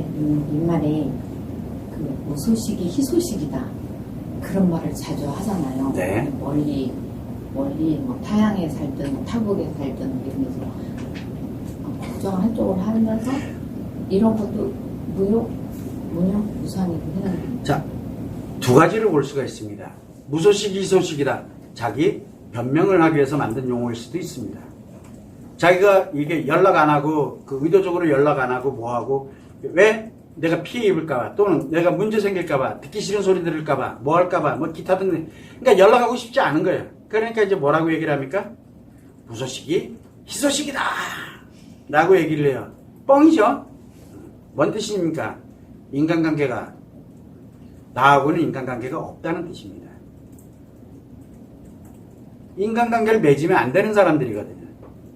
음, 옛말에 그 무소식이 희소식이다 그런 말을 자주 하잖아요. 네. 멀리 멀리 뭐 타양에 살든 뭐 타국에 살든 이러면서 어, 부정을 한쪽으로 하면서 이런 것도 무효 무효 무상이고 해당됩니다. 자, 두 가지를 볼 수가 있습니다. 무소식이 희소식이다. 자기 변명을 하기 위해서 만든 용어일 수도 있습니다. 자기가 이게 연락 안 하고 그 의도적으로 연락 안 하고 뭐 하고 왜 내가 피해 입을까봐 또는 내가 문제 생길까봐 듣기 싫은 소리 들을까봐 뭐 할까봐 뭐 기타 등등 그러니까 연락하고 싶지 않은 거예요. 그러니까 이제 뭐라고 얘기를 합니까? 무소식이 희소식이다 라고 얘기를 해요. 뻥이죠? 뭔 뜻입니까? 인간관계가 나하고는 인간관계가 없다는 뜻입니다. 인간관계를 맺으면 안 되는 사람들이거든요.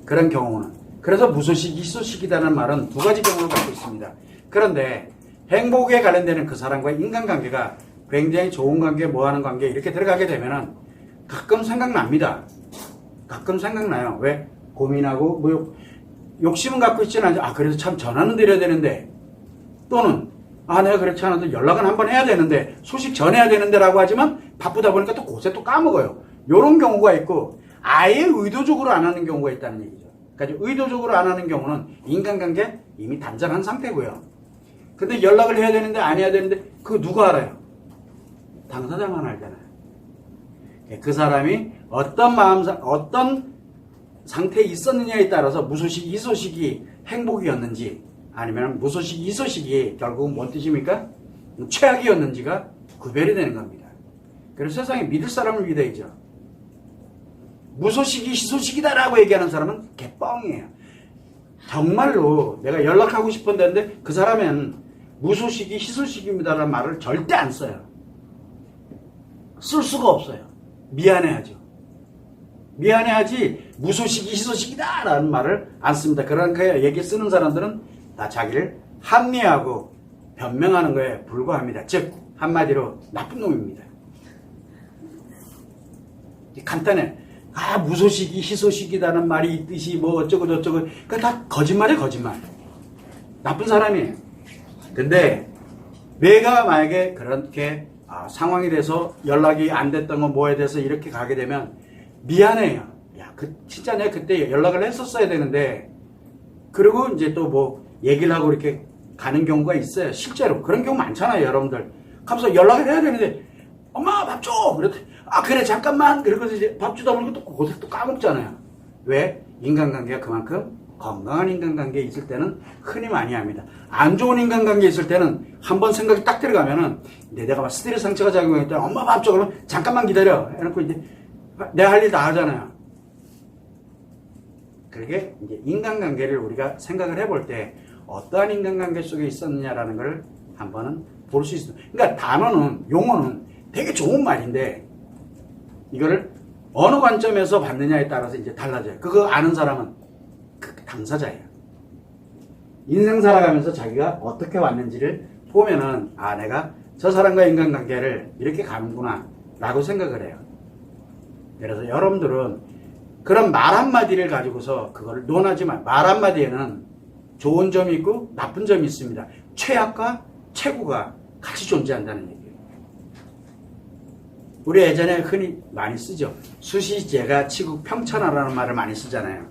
그런 경우는. 그래서 무소식이 희소식이다는 말은 두 가지 경우를 갖고 있습니다. 그런데 행복에 관련되는 그 사람과의 인간관계가 굉장히 좋은 관계, 뭐 하는 관계 이렇게 들어가게 되면은 가끔 생각납니다. 가끔 생각나요. 왜? 고민하고 뭐 욕- 욕심은 갖고 있지는 않죠. 아 그래서 참 전화는 드려야 되는데 또는 아 내가 그렇지 않아도 연락은 한번 해야 되는데 소식 전해야 되는데라고 하지만 바쁘다 보니까 또 곳에 또 까먹어요. 이런 경우가 있고 아예 의도적으로 안 하는 경우가 있다는 얘기죠. 그러니까 의도적으로 안 하는 경우는 인간관계 이미 단절한 상태고요. 근데 연락을 해야 되는데 안 해야 되는데 그거 누가 알아요? 당사자만 알잖아요. 그 사람이 어떤 마음, 어떤 상태에 있었느냐에 따라서 무소식, 이 소식이 행복이었는지 아니면 무소식, 이 소식이 결국은 뭔 뜻입니까? 최악이었는지가 구별이 되는 겁니다. 그래서 세상에 믿을 사람을 믿어야죠. 무소식이 희소식이다라고 얘기하는 사람은 개뻥이에요. 정말로 내가 연락하고 싶은데 그 사람은 무소식이 희소식입니다라는 말을 절대 안 써요. 쓸 수가 없어요. 미안해하죠. 미안해하지 무소식이 희소식이다라는 말을 안 씁니다. 그러니까 얘기 쓰는 사람들은 다 자기를 합리하고 변명하는 거에 불과합니다. 즉 한마디로 나쁜 놈입니다. 간단해. 아 무소식이 희소식이다는 말이 있듯이 뭐 어쩌고 저쩌고 그다 거짓말이에요 거짓말. 나쁜 사람이에요. 근데 내가 만약에 그렇게 아, 상황이 돼서 연락이 안 됐던 거 뭐에 대해서 이렇게 가게 되면 미안해요. 야, 그 진짜 내가 그때 연락을 했었어야 되는데 그리고 이제 또 뭐 얘기를 하고 이렇게 가는 경우가 있어요. 실제로 그런 경우 많잖아요, 여러분들. 가면서 연락을 해야 되는데 엄마 밥 줘. 그랬더니 아 그래 잠깐만. 그러고서 이제 밥 주다 보니까 또 고생 또 까먹잖아요. 왜? 인간관계가 그만큼 건강한 인간관계에 있을 때는 흔히 많이 합니다. 안 좋은 인간관계에 있을 때는 한번 생각이 딱 들어가면은 내- 내가 막 스트레스 상처가 작용했다. 엄마 밥 줘. 그러면 잠깐만 기다려. 해놓고 이제 내가 할일 다 하잖아요. 그렇게 이제 인간관계를 우리가 생각을 해볼 때 어떠한 인간관계 속에 있었느냐라는 걸 한번은 볼 수 있습니다. 그러니까 단어는 용어는 되게 좋은 말인데 이거를 어느 관점에서 받느냐에 따라서 이제 달라져요. 그거 아는 사람은 그 당사자예요. 인생 살아가면서 자기가 어떻게 왔는지를 보면은 아 내가 저 사람과 인간관계를 이렇게 가는구나 라고 생각을 해요. 그래서 여러분들은 그런 말 한마디를 가지고서 그거를 논하지 마. 말 한마디에는 좋은 점이 있고 나쁜 점이 있습니다. 최악과 최고가 같이 존재한다는 얘기예요. 우리 예전에 흔히 많이 쓰죠. 수시제가 치국 평천하라는 말을 많이 쓰잖아요.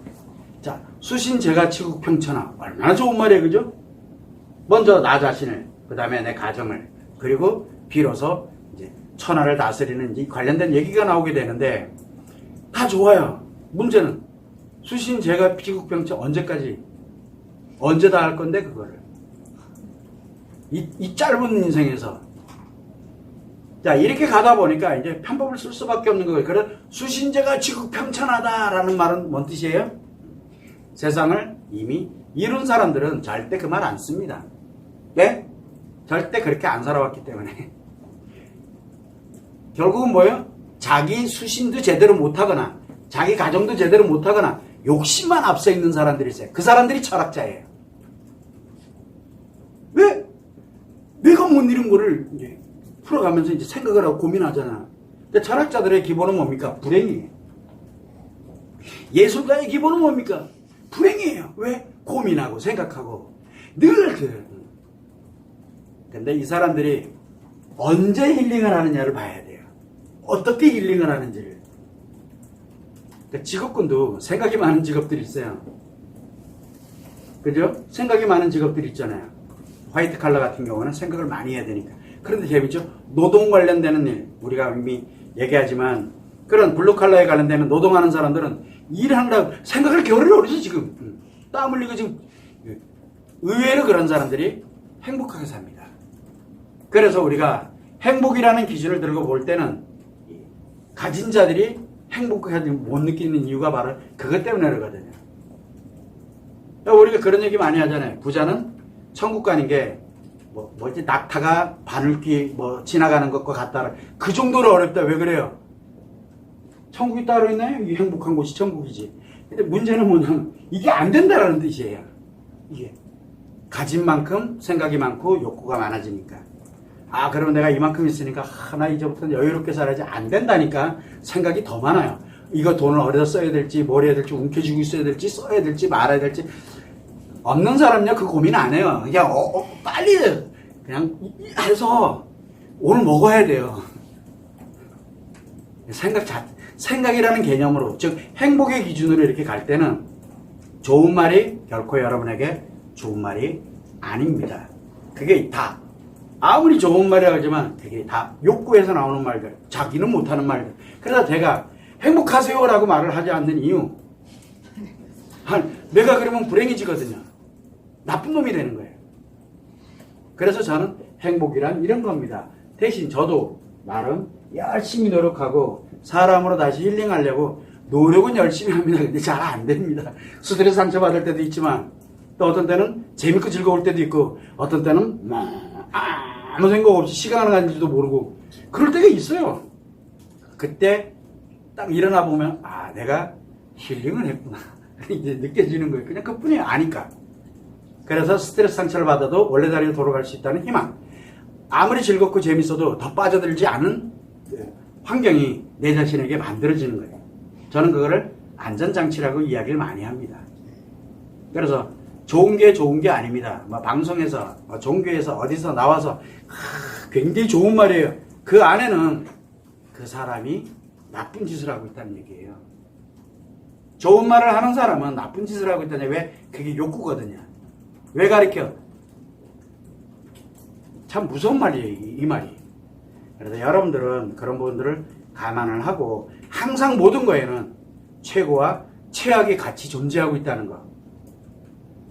자, 수신제가 치국 평천하. 얼마나 좋은 말이에요, 그죠? 먼저 나 자신을, 그 다음에 내 가정을, 그리고 비로소 이제 천하를 다스리는 이 관련된 얘기가 나오게 되는데, 다 좋아요. 문제는 수신제가 피국병천 언제까지 언제 다 할 건데 그거를 이, 이 짧은 인생에서 자 이렇게 가다 보니까 이제 편법을 쓸 수밖에 없는 거예요. 그래 수신제가 지국평천하다라는 말은 뭔 뜻이에요? 세상을 이미 이룬 사람들은 절대 그 말 안 씁니다. 예? 절대 그렇게 안 살아왔기 때문에 결국은 뭐예요? 자기 수신도 제대로 못하거나 자기 가정도 제대로 못하거나 욕심만 앞서 있는 사람들이 있어요. 그 사람들이 철학자예요. 왜? 내가 못 이룬 거를 이제 풀어가면서 이제 생각을 하고 고민하잖아. 근데 철학자들의 기본은 뭡니까? 불행이에요. 예술가의 기본은 뭡니까? 불행이에요. 왜? 고민하고 생각하고 늘그 근데 이 사람들이 언제 힐링을 하느냐를 봐야 돼요. 어떻게 힐링을 하는지를. 그러니까 직업군도 생각이 많은 직업들이 있어요. 그죠? 생각이 많은 직업들이 있잖아요. 화이트 칼라 같은 경우는 생각을 많이 해야 되니까. 그런데 재밌죠? 노동 관련되는 일, 우리가 이미 얘기하지만 그런 블루 칼라에 관련되는 노동하는 사람들은 일하느라고 생각을 겨를 오르죠, 지금. 음. 땀 흘리고 지금. 의외로 그런 사람들이 행복하게 삽니다. 그래서 우리가 행복이라는 기준을 들고 볼 때는 가진 자들이 행복하게 못 느끼는 이유가 바로 그것 때문에 그러거든요. 우리가 그런 얘기 많이 하잖아요. 부자는 천국 가는 게 뭐, 뭐지, 낙타가 바늘귀 뭐 지나가는 것과 같다. 그 정도로 어렵다. 왜 그래요? 천국이 따로 있나요? 이 행복한 곳이 천국이지. 근데 문제는 뭐냐면 이게 안 된다라는 뜻이에요. 이게. 가진 만큼 생각이 많고 욕구가 많아지니까. 아, 그러면 내가 이만큼 있으니까 하나 이제부터는 여유롭게 살아야지 안 된다니까 생각이 더 많아요. 이거 돈을 어디다 써야 될지, 뭘 해야 될지, 움켜쥐고 있어야 될지, 써야 될지, 말아야 될지. 없는 사람은요, 그 고민 안 해요. 그냥, 어, 어, 빨리, 그냥 해서 오늘 먹어야 돼요. 생각 자, 생각이라는 개념으로, 즉, 행복의 기준으로 이렇게 갈 때는 좋은 말이 결코 여러분에게 좋은 말이 아닙니다. 그게 다, 아무리 좋은 말이라 하지만 그게 다 욕구에서 나오는 말들, 자기는 못하는 말들. 그래서 제가 행복하세요라고 말을 하지 않는 이유, 한, 내가 그러면 불행해지거든요. 나쁜 놈이 되는 거예요. 그래서 저는 행복이란 이런 겁니다. 대신 저도 나름 열심히 노력하고 사람으로 다시 힐링하려고 노력은 열심히 합니다. 근데 잘 안 됩니다. 스트레스 상처받을 때도 있지만 또 어떤 때는 재밌고 즐거울 때도 있고 어떤 때는 막 아무 생각 없이 시간을 가는지도 모르고 그럴 때가 있어요. 그때 딱 일어나 보면 아 내가 힐링을 했구나 이제 느껴지는 거예요. 그냥 그뿐이에요. 아니까. 그래서 스트레스 상처를 받아도 원래 자리로 돌아갈 수 있다는 희망. 아무리 즐겁고 재밌어도 더 빠져들지 않은 그 환경이 내 자신에게 만들어지는 거예요. 저는 그거를 안전장치라고 이야기를 많이 합니다. 그래서 좋은 게 좋은 게 아닙니다. 뭐 방송에서, 뭐 종교에서 어디서 나와서 하, 굉장히 좋은 말이에요. 그 안에는 그 사람이 나쁜 짓을 하고 있다는 얘기예요. 좋은 말을 하는 사람은 나쁜 짓을 하고 있다냐. 왜? 그게 욕구거든요. 왜 가르쳐? 참 무서운 말이에요, 이, 이 말이. 그래서 여러분들은 그런 부분들을 감안을 하고 항상 모든 거에는 최고와 최악이 같이 존재하고 있다는 거.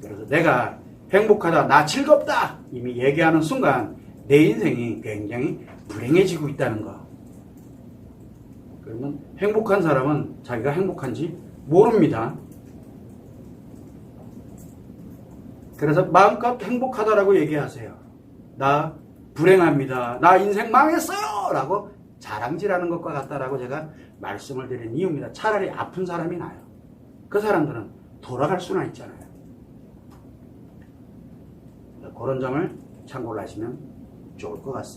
그래서 내가 행복하다, 나 즐겁다 이미 얘기하는 순간 내 인생이 굉장히 불행해지고 있다는 거. 그러면 행복한 사람은 자기가 행복한지 모릅니다. 그래서 마음껏 행복하다라고 얘기하세요. 나 불행합니다. 나 인생 망했어요! 라고 자랑질하는 것과 같다라고 제가 말씀을 드린 이유입니다. 차라리 아픈 사람이 나요. 그 사람들은 돌아갈 수나 있잖아요. 그런 점을 참고를 하시면 좋을 것 같습니다.